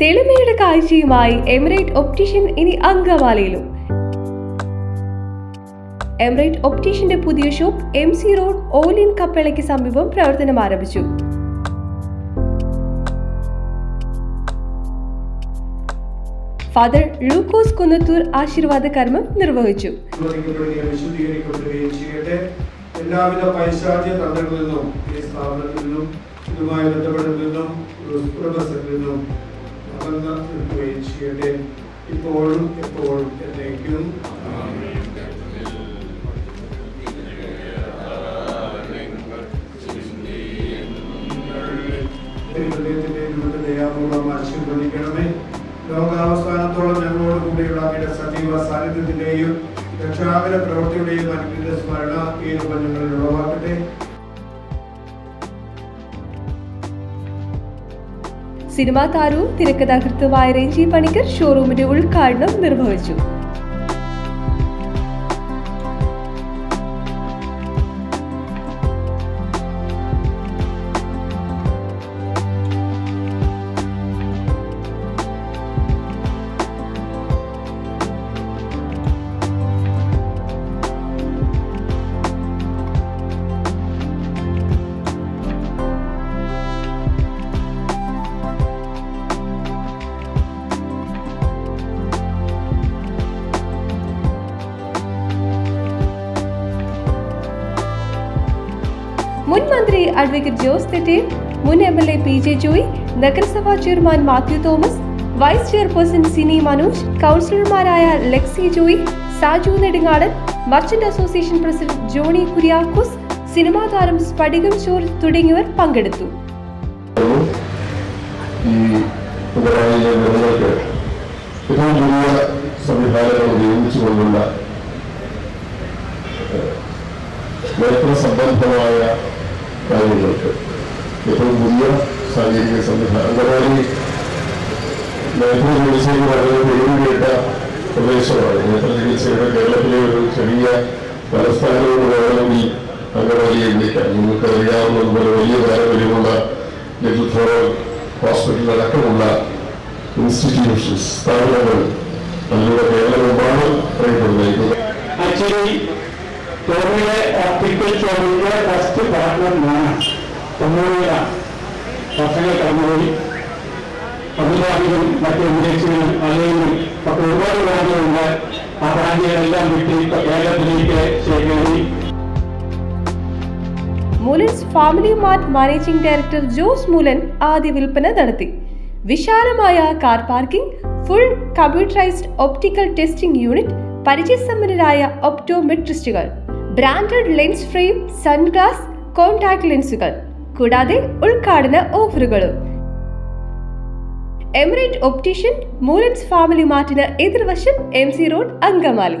തെളിമയുടെ കാഴ്ചയുമായി emirate optician ഇനി അങ്കമാലിയിലും. Emirate ഒപ്റ്റീഷ്യന്റെ പുതിയ ഷോപ്പ് എം സി റോഡ് ഓലിൻ കപ്പളയ്ക്ക് സമീപം പ്രവർത്തനം ആരംഭിച്ചു. ഫാദർ ലൂക്കോസ് കുന്നത്തൂർ ആശീർവാദ കർമ്മം നിർവഹിച്ചു. എല്ലാവിധ പൈശാചിക തന്ത്രങ്ങളിൽ നിന്നും ഈ സ്ഥാപനത്തിൽ നിന്നും ഇതുമായി ബന്ധപ്പെട്ടതിൽ നിന്നും നിന്നും അകന്ന് നിൽക്കുകയും ചെയ്യട്ടെ ഇപ്പോഴും എപ്പോഴും എന്നേക്കും ദയാപൂർവം ആശീർവദിക്കണമേ ലോകാവസാനത്തോളം ഞങ്ങളോട് കൂടിയുള്ള അങ്ങയുടെ സജീവ സാന്നിധ്യത്തിന്റെയും രക്ഷാകര പ്രവൃത്തിയുടെയും അനുഗ്രഹ സ്മരണ ഈ രൂപം ഞങ്ങളിൽ ഉളവാക്കട്ടെ. സിനിമാ താരവും തിരക്കഥാകൃത്തുമായ രഞ്ജി പണിക്കർ ഷോറൂമിന്റെ ഉദ്ഘാടനം നിർവഹിച്ചു. മന്ത്രി അഡ്വക്കേറ്റ് ജോസ് തെറ്റേൽ മുൻ M L A P J Joy നഗരസഭാ chairman Mathew Thomas vice chairperson Sini Manoj കൗൺസിലർമാരായ Lexi Joy Saju Nedungadan merchant association president Johnny Kuriakose cinema താരം സ്ഫടികം ചോർ തുടങ്ങിയവർ പങ്കെടുത്തു. സംവിധാനങ്ങൾ ഉപയോഗിച്ചുകൊണ്ടുള്ള നേത്ര സംബന്ധമായ കാര്യങ്ങൾക്ക് ഏറ്റവും പുതിയ സാങ്കേതിക സംവിധാനം അംഗനവാടി നേത്ര ചികിത്സയ്ക്ക് വളരെ പേര് കേട്ട പ്രദേശമാണ്. നേത്ര ചികിത്സയുടെ കേരളത്തിലെ ഒരു ചെറിയ തലസ്ഥാനത്തോട് വേണമെങ്കിൽ അംഗനവാടിയെ വിളിക്കാം നിങ്ങൾക്ക് അറിയാവുന്നതുപോലെ വലിയ പാരമ്പര്യമുള്ള ലിറ്റിൽ ഫ്ലവർ ഹോസ്പിറ്റൽ അടക്കമുള്ള ഇൻസ്റ്റിറ്റ്യൂഷൻസ് സ്ഥാപനങ്ങൾ അതിലൂടെ ടോമിയുടെ ഫസ്റ്റ് പാർട്ട്ണർ ഞാൻ തൊണ്ണൂറിലാണ് വർഷങ്ങൾ കടന്നുപോയി. പ്രതിഭാഗികളും മറ്റ് വിദേശികളും അല്ലെങ്കിൽ ഒക്കെ ഒരുപാട് ബ്രാഞ്ചുകളുണ്ട് ആ ബ്രാഞ്ചുകളെല്ലാം വിട്ട് ഇപ്പൊ കേരളത്തിലേക്ക് ശേഖരി. Moolans Family Mart managing director Jose Moolan ആദ്യ വിൽപ്പന നടത്തി. വിശാലമായ car parking full computerised optical testing unit പരിചയസമ്പന്നരായ ഒപ്റ്റോമെട്രിസ്റ്റുകൾ. Branded lens frame sunglass contact ലെൻസുകൾ കൂടാതെ ഉദ്ഘാടന ഓഫറുകളും. എമിറേറ്റ് ഒപ്റ്റീഷ്യൻ മൂലൻസ് ഫാമിലി മാർട്ടിന് എതിർവശം എം സി റോഡ് അങ്കമാലി.